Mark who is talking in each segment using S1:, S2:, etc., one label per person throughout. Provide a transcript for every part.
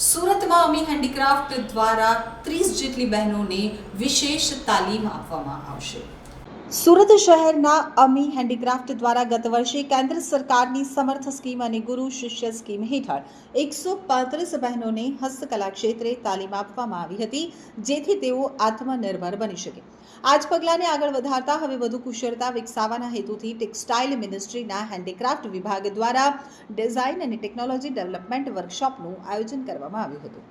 S1: સુરતમાં અમી હેન્ડીક્રાફ્ટ દ્વારા ત્રીસ જેટલી બહેનોને વિશેષ તાલીમ આપવામાં આવશે. સુરત શહેરના અમી હેન્ડીક્રાફ્ટ દ્વારા ગત વર્ષે કેન્દ્ર સરકારની સમર્થ સ્કીમ અને ગુરુ શિષ્ય સ્કીમ હેઠળ એકસો પાંત્રીસ બહેનોને હસ્તકલા ક્ષેત્રે તાલીમ આપવામાં આવી હતી, જેથી તેઓ આત્મનિર્ભર બની શકે. આ જ પગલાંને આગળ વધારતા હવે વધુ કુશળતા વિકસાવવાના હેતુથી ટેક્સટાઇલ મિનિસ્ટ્રીના હેન્ડીક્રાફ્ટ વિભાગ દ્વારા ડિઝાઇન અને ટેકનોલોજી ડેવલપમેન્ટ વર્કશોપનું આયોજન કરવામાં આવ્યું હતું.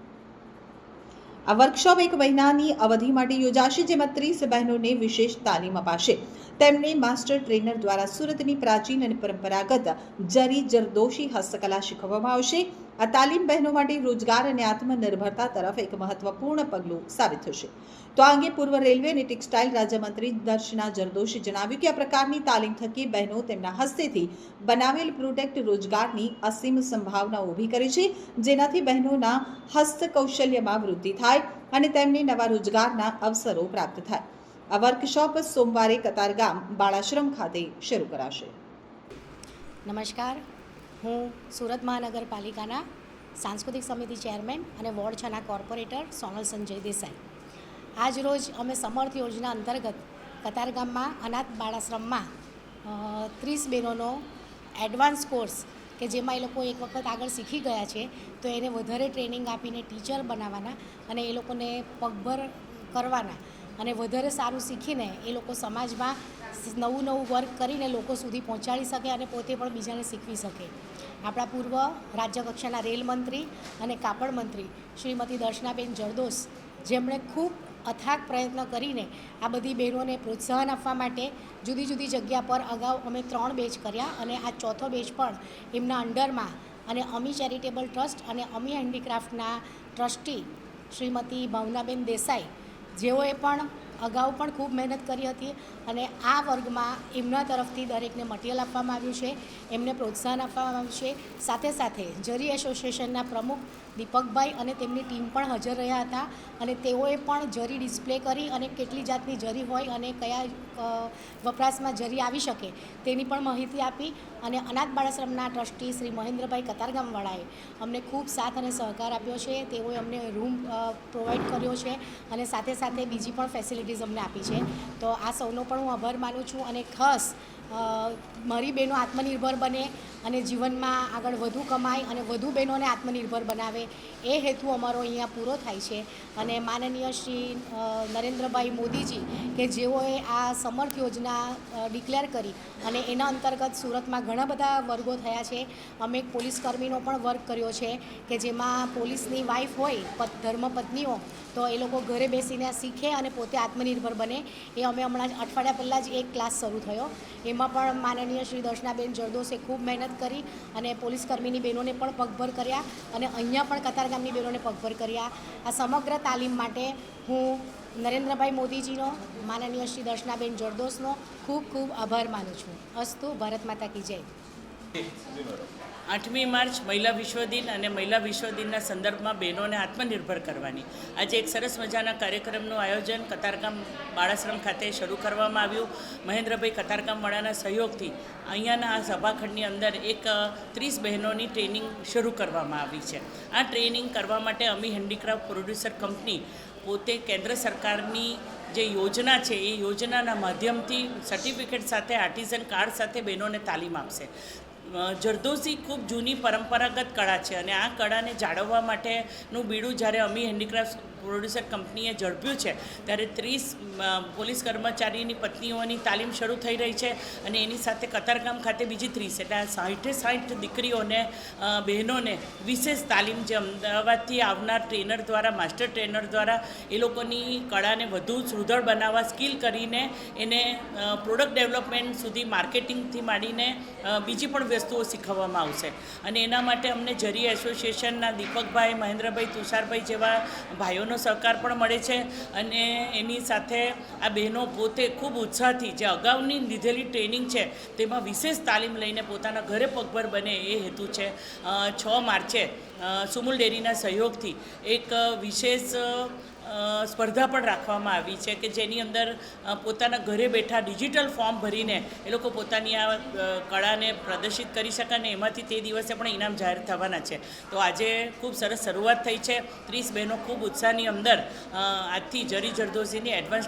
S1: આ વર્કશોપ એક મહિનાની અવધિ માટે યોજાશે, જેમાં ત્રીસ બહેનોને વિશેષ તાલીમ અપાશે. તેમને માસ્ટર ટ્રેનર દ્વારા સુરતની પ્રાચીન અને પરંપરાગત જરી જરદોશી હસ્તકલા શીખવવામાં આવશે. આ તાલીમ બહેનો માટે રોજગાર અને આત્મનિર્ભરતા તરફ એક મહત્વપૂર્ણ પગલું સાબિત થશે. તો આ અંગે પૂર્વ રેલવે અને ટેક્સટાઇલ રાજ્યમંત્રી દર્શના જરદોશીએ જણાવ્યું કે આ પ્રકારની તાલીમ થકી બહેનો તેમના હસ્તેથી બનાવેલ પ્રોડક્ટ રોજગારની અસીમ સંભાવના ઊભી કરે છે, જેનાથી બહેનોના હસ્તકૌશલ્યમાં વૃદ્ધિ થાય અને તેમને નવા રોજગારના અવસરો પ્રાપ્ત થાય. આ વર્કશોપ સોમવારે કતારગામ બાળાશ્રમ ખાતે શરૂ કરાશે.
S2: નમસ્કાર. હું સુરત મહાનગરપાલિકાના સાંસ્કૃતિક સમિતિ ચેરમેન અને વોર્ડ છના કોર્પોરેટર સોનલ સંજય દેસાઈ. આજ રોજ અમે સમર્થ યોજના અંતર્ગત કતારગામમાં અનાથ બાળાશ્રમમાં ત્રીસ બહેનોનો એડવાન્સ કોર્સ, કે જેમાં એ લોકો એક વખત આગળ શીખી ગયા છે, તો એને વધારે ટ્રેનિંગ આપીને ટીચર બનાવવાના અને એ લોકોને પગભર કરવાના અને વધારે સારું શીખીને એ લોકો સમાજમાં નવું નવું વર્ક કરીને લોકો સુધી પહોંચાડી શકે અને પોતે પણ બીજાને શીખવી શકે. આપણા પૂર્વ રાજ્ય કક્ષાના રેલ મંત્રી અને કાપડ મંત્રી શ્રીમતી દર્શનાબેન જરદોસ, જેમણે ખૂબ અથાગ પ્રયત્ન કરીને આ બધી બહેનોને પ્રોત્સાહન આપવા માટે જુદી જુદી જગ્યા પર અગાઉ અમે ત્રણ બેચ કર્યા અને આ ચોથો બેચ પણ એમના અંડરમાં અને અમી ચેરિટેબલ ટ્રસ્ટ અને અમી હેન્ડીક્રાફ્ટના ટ્રસ્ટી શ્રીમતી ભાવનાબેન દેસાઈ, જેઓએ પણ અગાઉ પણ ખૂબ મહેનત કરી હતી. અને આ વર્ગમાં એમના તરફથી દરેકને મટીરિયલ આપવામાં આવ્યું છે, એમને પ્રોત્સાહન આપવામાં આવ્યું છે. સાથે સાથે જરી એસોસિએશનના પ્રમુખ દીપકભાઈ અને તેમની ટીમ પણ હાજર રહ્યા હતા અને તેઓએ પણ જરી ડિસ્પ્લે કરી અને કેટલી જાતની જરી હોય અને કયા વપરાશમાં જરી આવી શકે તેની પણ માહિતી આપી અને અનાથ બાળાશ્રમના ટ્રસ્ટી શ્રી મહેન્દ્રભાઈ કતારગામવાળાએ અમને ખૂબ સાથ અને સહકાર આપ્યો છે. તેઓએ અમને રૂમ પ્રોવાઈડ કર્યો છે અને સાથે સાથે બીજી પણ ફેસિલિટીઝ અમને આપી છે. તો આ સૌનો પણ હું આભાર માનું છું અને ખાસ મારી બહેનો આત્મનિર્ભર બને. અને જીવનમાં આગળ વધુ કમાય અને વધુ બહેનોને આત્મનિર્ભર બનાવે, એ હેતુ અમારો અહીંયા પૂરો થાય છે. અને માનનીય શ્રી નરેન્દ્રભાઈ મોદીજી કે જેઓએ આ સમર્થ યોજના ડિક્લેર કરી અને એના અંતર્ગત સુરતમાં ઘણા બધા વર્ગો થયા છે. અમે એક પોલીસ કર્મીનો પણ વર્ક કર્યો છે કે જેમાં પોલીસની વાઈફ હોય, પત, ધર્મપત્નીઓ, તો એ લોકો ઘરે બેસીને શીખે અને પોતે આત્મનિર્ભર બને. એ અમે હમણાં જ અઠવાડિયા પહેલાં જ એક ક્લાસ શરૂ થયો. એમાં પણ માનનીય શ્રી દર્શનાબેન જરદોસે ખૂબ મહેનત કરી અને પોલીસ કર્મીની બહેનોને પણ પગભર કર્યા અને અહીંયા પણ કતારગામની બહેનોને પગભર કર્યા. આ સમગ્ર તાલીમ માટે હું નરેન્દ્રભાઈ મોદીજીનો, માનનીય શ્રી દર્શનાબેન જરદોસનો ખૂબ ખૂબ આભાર માનું છું. અસ્તુ ભારત માતા કી જય.
S3: આઠમી માર્ચ મહિલા વિશ્વ દિન અને મહિલા વિશ્વ દિનના સંદર્ભમાં બહેનોને આત્મનિર્ભર કરવાની. આજે એક સરસ મજાના કાર્યક્રમનું આયોજન કતારગામ બાળાશ્રમ ખાતે શરૂ કરવામાં આવ્યું. મહેન્દ્રભાઈ કતારગામવાળાના સહયોગથી અહીંયાના આ સભાખંડની અંદર એક ત્રીસ બહેનોની ટ્રેનિંગ શરૂ કરવામાં આવી છે. આ ટ્રેનિંગ કરવા માટે અમી હેન્ડીક્રાફ્ટ પ્રોડ્યુસર કંપની પોતે કેન્દ્ર સરકારની જે યોજના છે, એ યોજનાના માધ્યમથી સર્ટિફિકેટ સાથે, આર્ટિઝન કાર્ડ સાથે બહેનોને તાલીમ આપશે. જરદોશી ખૂબ જૂની પરંપરાગત કળા છે અને આ કળાને જાળવવા માટેનું બીડું જ્યારે અમી હેન્ડીક્રાફ્ટ પ્રોડ્યુસર કંપનીએ ઝડપ્યું છે. ત્યારે ત્રીસ પોલીસ કર્મચારીની પત્નીઓની તાલીમ શરૂ થઈ રહી છે અને એની સાથે કતારગામ ખાતે બીજી ત્રીસ એટલે આ સાઠે સાઠ દીકરીઓને બહેનોને વિશેષ તાલીમ જે અમદાવાદથી આવનાર ટ્રેનર દ્વારા, માસ્ટર ટ્રેનર દ્વારા એ લોકોની કળાને વધુ સુદૃઢ બનાવવા, સ્કિલ કરીને એને પ્રોડક્ટ ડેવલપમેન્ટ સુધી માર્કેટિંગથી માંડીને બીજી પણ વસ્તુઓ શીખવવામાં આવશે. અને એના માટે અમને જરી એસોસિએશનના દીપકભાઈ, મહેન્દ્રભાઈ તુષારભાઈ જેવા ભાઈઓનો સહકાર પણ મળે છે અને એની સાથે આ બહેનો પોતે ખૂબ ઉત્સાહથી જે અગાઉની લીધેલી ટ્રેનિંગ છે તેમાં વિશેષ તાલીમ લઈને પોતાના ઘરે પગભર બને એ હેતુ છે. છ માર્ચે સુમુલ ડેરીના સહયોગથી એક વિશેષ સ્પર્ધા પણ રાખવામાં આવી છે કે જેની અંદર પોતાના ઘરે બેઠા ડિજિટલ ફોર્મ ભરીને એ લોકો પોતાની આ કળાને પ્રદર્શિત કરી શકે અને એમાંથી તે દિવસે પણ ઇનામ જાહેર થવાના છે. તો આજે ખૂબ સરસ શરૂઆત થઈ છે. ત્રીસ બહેનો ખૂબ ઉત્સાહની અંદર આજથી જરી જરદોશીની એડવાન્સ